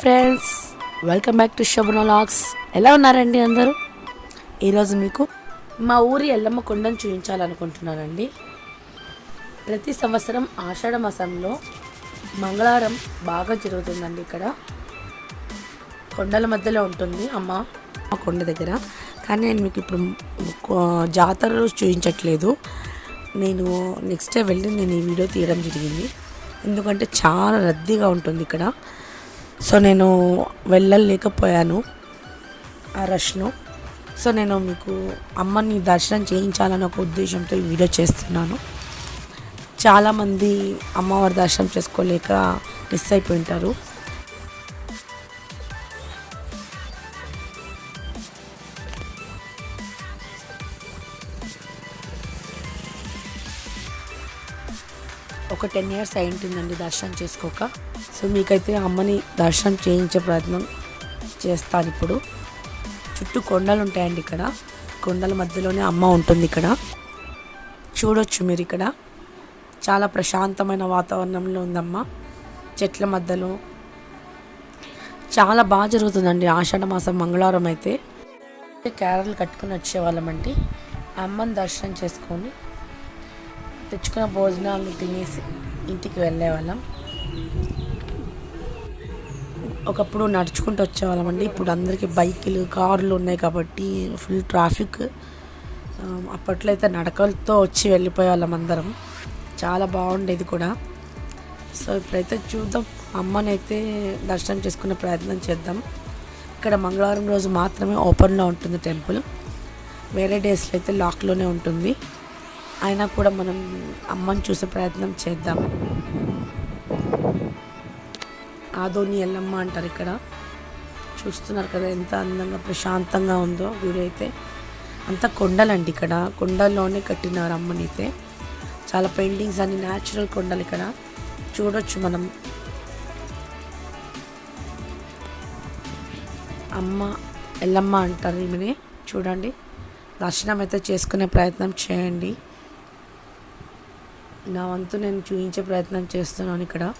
Friends welcome back to Shobhana ఎలా ఉన్నారండి అందరూ? ఈరోజు మీకు మా ఊరి ఎల్లమ్మ కొండను చూపించాలనుకుంటున్నానండి. ప్రతి సంవత్సరం ఆషాఢ మాసంలో మంగళవారం బాగా జరుగుతుందండి ఇక్కడ. కొండల మధ్యలో ఉంటుంది అమ్మ ఆ కొండ దగ్గర. కానీ నేను మీకు ఇప్పుడు జాతర రోజు చూపించట్లేదు. నేను నెక్స్ట్ డే వెళ్ళి నేను ఈ వీడియో తీయడం జరిగింది. ఎందుకంటే చాలా రద్దీగా ఉంటుంది ఇక్కడ. సో నేను వెళ్ళలేకపోయాను ఆ రష్ను. సో నేను మీకు అమ్మని దర్శనం చేయించాలని ఒక ఉద్దేశంతో ఈ వీడియో చేస్తున్నాను. చాలామంది అమ్మవారి దర్శనం చేసుకోలేక మిస్ అయిపోయి ఒక టెన్ ఇయర్స్ అయి ఉంటుందండి దర్శనం చేసుకోక. సో మీకైతే అమ్మని దర్శనం చేయించే ప్రయత్నం చేస్తాను ఇప్పుడు. చుట్టూ కొండలు ఉంటాయండి ఇక్కడ. కొండల మధ్యలోనే అమ్మ ఉంటుంది ఇక్కడ. చూడొచ్చు మీరు ఇక్కడ. చాలా ప్రశాంతమైన వాతావరణంలో ఉందమ్మ. చెట్ల మధ్యలో. చాలా బాగా జరుగుతుందండి ఆషాఢ మాసం మంగళవారం అయితే. క్యారల్ కట్టుకుని వచ్చేవాళ్ళమండి. అమ్మని దర్శనం చేసుకొని తెచ్చుకున్న భోజనాలు తినేసి ఇంటికి వెళ్ళేవాళ్ళం. ఒకప్పుడు నడుచుకుంటూ వచ్చేవాళ్ళం అండి. ఇప్పుడు అందరికీ బైకులు కార్లు ఉన్నాయి కాబట్టి ఫుల్ ట్రాఫిక్ అప్పట్లో అయితే నడకలతో వచ్చి వెళ్ళిపోయేవాళ్ళం అందరం. చాలా బాగుండేది కూడా. సో ఇప్పుడైతే చూద్దాం. అమ్మనైతే దర్శనం చేసుకునే ప్రయత్నం చేద్దాం. ఇక్కడ మంగళవారం రోజు మాత్రమే ఓపెన్లో ఉంటుంది టెంపుల్. వేరే డేస్లో అయితే లాక్లోనే ఉంటుంది. అయినా కూడా మనం అమ్మని చూసే ప్రయత్నం చేద్దాం. ఆదోని ఎల్లమ్మ అంటారు ఇక్కడ. చూస్తున్నారు కదా ఎంత అందంగా ప్రశాంతంగా ఉందో గుడి అయితే. అంతా కొండలండి ఇక్కడ. కొండల్లోనే కట్టినారు అమ్మని అయితే. చాలా పెయింటింగ్స్ అన్ని న్యాచురల్ కొండలు ఇక్కడ. చూడొచ్చు మనం. అమ్మ ఎల్లమ్మ అంటారు ఈమెని. చూడండి. దర్శనం అయితే చేసుకునే ప్రయత్నం చేయండి. నా వంతు నేను చూపించే ప్రయత్నం చేస్తున్నాను ఇక్కడ.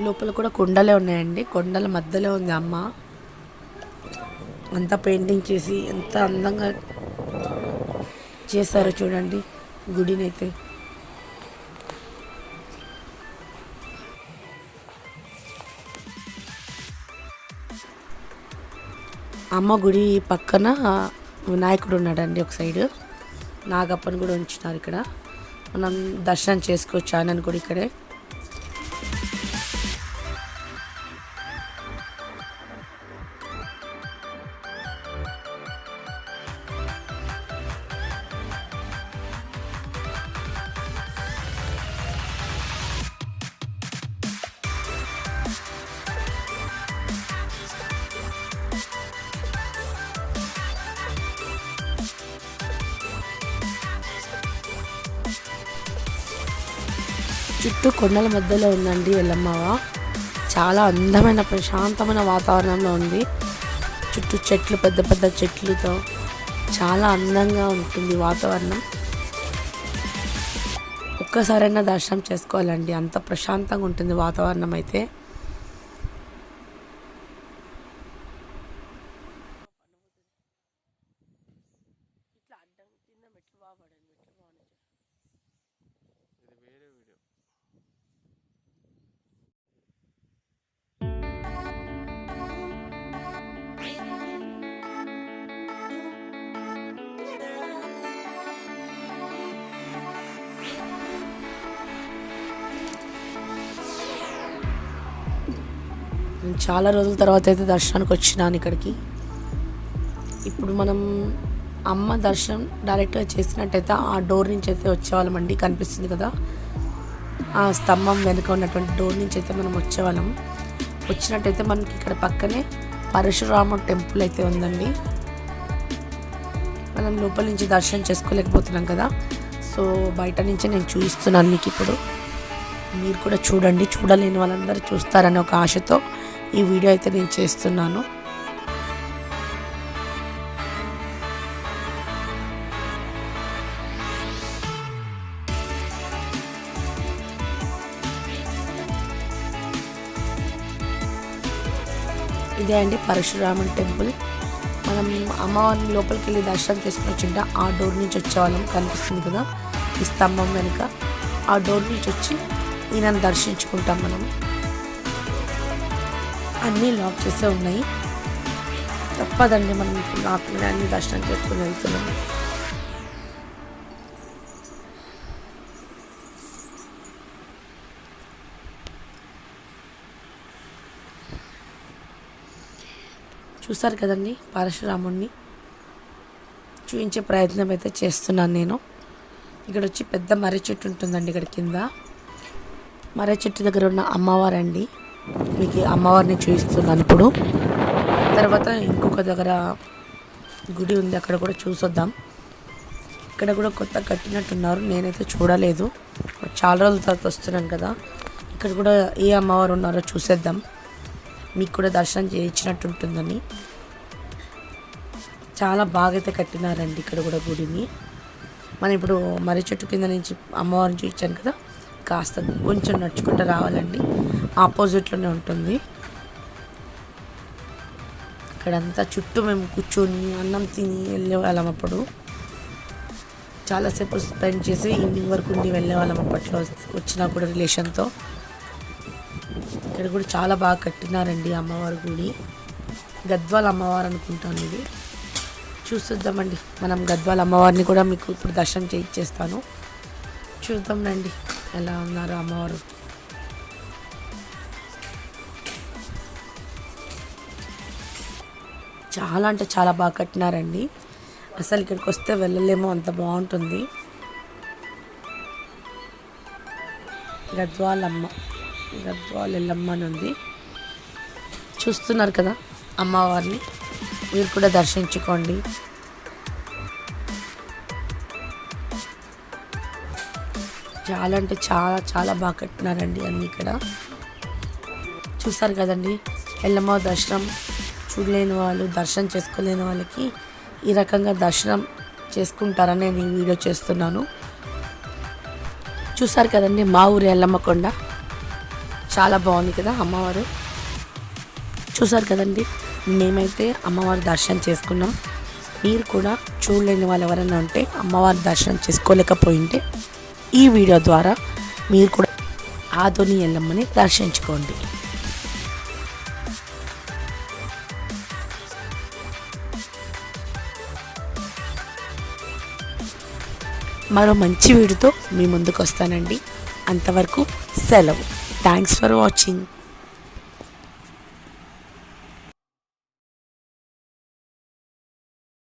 లోపల కూడా కొండలే ఉన్నాయండి. కొండల మధ్యలో ఉంది అమ్మ. అంతా పెయింటింగ్ చేసి ఎంత అందంగా చేశారో చూడండి. గుడిని అయితే అమ్మ గుడి పక్కన వినాయకుడు ఉన్నాడండి ఒక సైడ్. నాగప్పని కూడా ఉంచున్నారు ఇక్కడ. మనం దర్శనం చేసుకోవచ్చు ఆయనను కూడా ఇక్కడే. చుట్టూ కొండల మధ్యలో ఉందండి ఎల్లమ్మవ. చాలా అందమైన ప్రశాంతమైన వాతావరణంలో ఉంది. చుట్టూ చెట్లు పెద్ద పెద్ద చెట్లతో చాలా అందంగా ఉంటుంది వాతావరణం. ఒక్కసారైనా దర్శనం చేసుకోవాలండి. అంత ప్రశాంతంగా ఉంటుంది వాతావరణం అయితే చాలా రోజుల తర్వాత అయితే దర్శనానికి వచ్చినాను ఇక్కడికి. ఇప్పుడు మనం అమ్మ దర్శనం డైరెక్ట్గా చేసినట్టయితే ఆ డోర్ నుంచి అయితే వచ్చేవాళ్ళమండి కనిపిస్తుంది కదా. ఆ స్తంభం వెనుక ఉన్నటువంటి డోర్ నుంచి అయితే మనం వచ్చేవాళ్ళం. వచ్చినట్టయితే మనకి ఇక్కడ పక్కనే పరశురామ టెంపుల్ అయితే ఉందండి. మనం లోపల నుంచి దర్శనం చేసుకోలేకపోతున్నాం కదా. సో బయట నుంచి నేను చూపిస్తున్నాను మీకు ఇప్పుడు. మీరు కూడా చూడండి చూడలేని వాళ్ళందరూ చూస్తారనే ఒక ఆశతో ఈ వీడియో అయితే నేను చేస్తున్నాను. ఇదే అండి పరశురామన్ టెంపుల్. మనం అమ్మవారిని లోపలికి వెళ్ళి దర్శనం చేసుకుని వచ్చింటే ఆ డోర్ నుంచి వచ్చేవాళ్ళం కనిపిస్తుంది కదా. ఈ స్తంభం వెనుక. ఆ డోర్ నుంచి వచ్చి ఈయనను దర్శించుకుంటాం మనం. అన్నీ లాక్ చేసే ఉన్నాయి. తప్పదండి మనం ఇప్పుడు అన్ని దర్శనం చేసుకుని వెళ్తున్నాము చూసారు కదండి పరశురాముణ్ణి? చూపించే ప్రయత్నం అయితే చేస్తున్నాను నేను. ఇక్కడ వచ్చి పెద్ద మర్రి చెట్టు ఉంటుందండి ఇక్కడ కింద. మర్రి చెట్టు దగ్గర ఉన్న అమ్మవారండి. మీకు అమ్మవారిని చూపిస్తున్నాను ఇప్పుడు తర్వాత ఇంకొక దగ్గర గుడి ఉంది అక్కడ కూడా చూసొద్దాం. ఇక్కడ కూడా కొత్త కట్టినట్టున్నారు నేనైతే చూడలేదు. చాలా రోజుల తర్వాత వస్తున్నాను కదా. ఇక్కడ కూడా ఏ అమ్మవారు ఉన్నారో చూసేద్దాం. మీకు కూడా దర్శనం చేయించినట్టు ఉంటుందని చాలా బాగా అయితే కట్టినారండి ఇక్కడ కూడా గుడిని. మనం ఇప్పుడు మర్రి చెట్టు కింద నుంచి అమ్మవారిని చూపించాను కదా కాస్త కొంచెం నడుచుకుంటూ రావాలండి. ఆపోజిట్లోనే ఉంటుంది. ఇక్కడంతా చుట్టూ మేము కూర్చొని అన్నం తిని వెళ్ళేవాళ్ళం అప్పుడు. చాలాసేపు స్పెండ్ చేసి ఈవినింగ్ వరకు ఉండి వెళ్ళేవాళ్ళం అప్పట్లో వచ్చినా కూడా రిలేషన్తో. ఇక్కడ కూడా చాలా బాగా కట్టినారండి అమ్మవారి గుడి. గద్వాల అమ్మవారు అనుకుంటాను ఇది. చూస్తుందామండి మనం గద్వాల అమ్మవారిని కూడా మీకు ఇప్పుడు దర్శనం చేయించేస్తాను చూద్దాం రండి. ఎలా ఉన్నారు అమ్మవారు? చాలా అంటే చాలా బాగా కట్టినారండి. అసలు ఇక్కడికి వస్తే వెళ్ళలేమో అంత బాగుంటుంది. గద్వాలమ్మ గద్వాల ఎల్లమ్మ అని ఉంది. చూస్తున్నారు కదా అమ్మవారిని మీరు కూడా దర్శించుకోండి. చాలా అంటే చాలా చాలా బాగా కట్టినారండి అన్ని ఇక్కడ. చూస్తారు కదండి ఎల్లమ్మ దర్శనం. చూడలేని వాళ్ళు దర్శనం చేసుకోలేని వాళ్ళకి ఈ రకంగా దర్శనం చేసుకుంటారని నేను ఈ వీడియో చేస్తున్నాను. చూసారు కదండి మా ఊరి ఎల్లమ్మ కొండ. చాలా బాగుంది కదా అమ్మవారు. చూసారు కదండి మేమైతే అమ్మవారి దర్శనం చేసుకున్నాం. మీరు కూడా చూడలేని వాళ్ళు ఎవరైనా ఉంటే అమ్మవారి దర్శనం చేసుకోలేకపోయింటే ఈ వీడియో ద్వారా మీరు కూడా ఆధుని ఎల్లమ్మని దర్శించుకోండి. మరో మంచి వీడియోతో మీ ముందుకు వస్తానండి. అంతవరకు సెలవు. Thanks for watching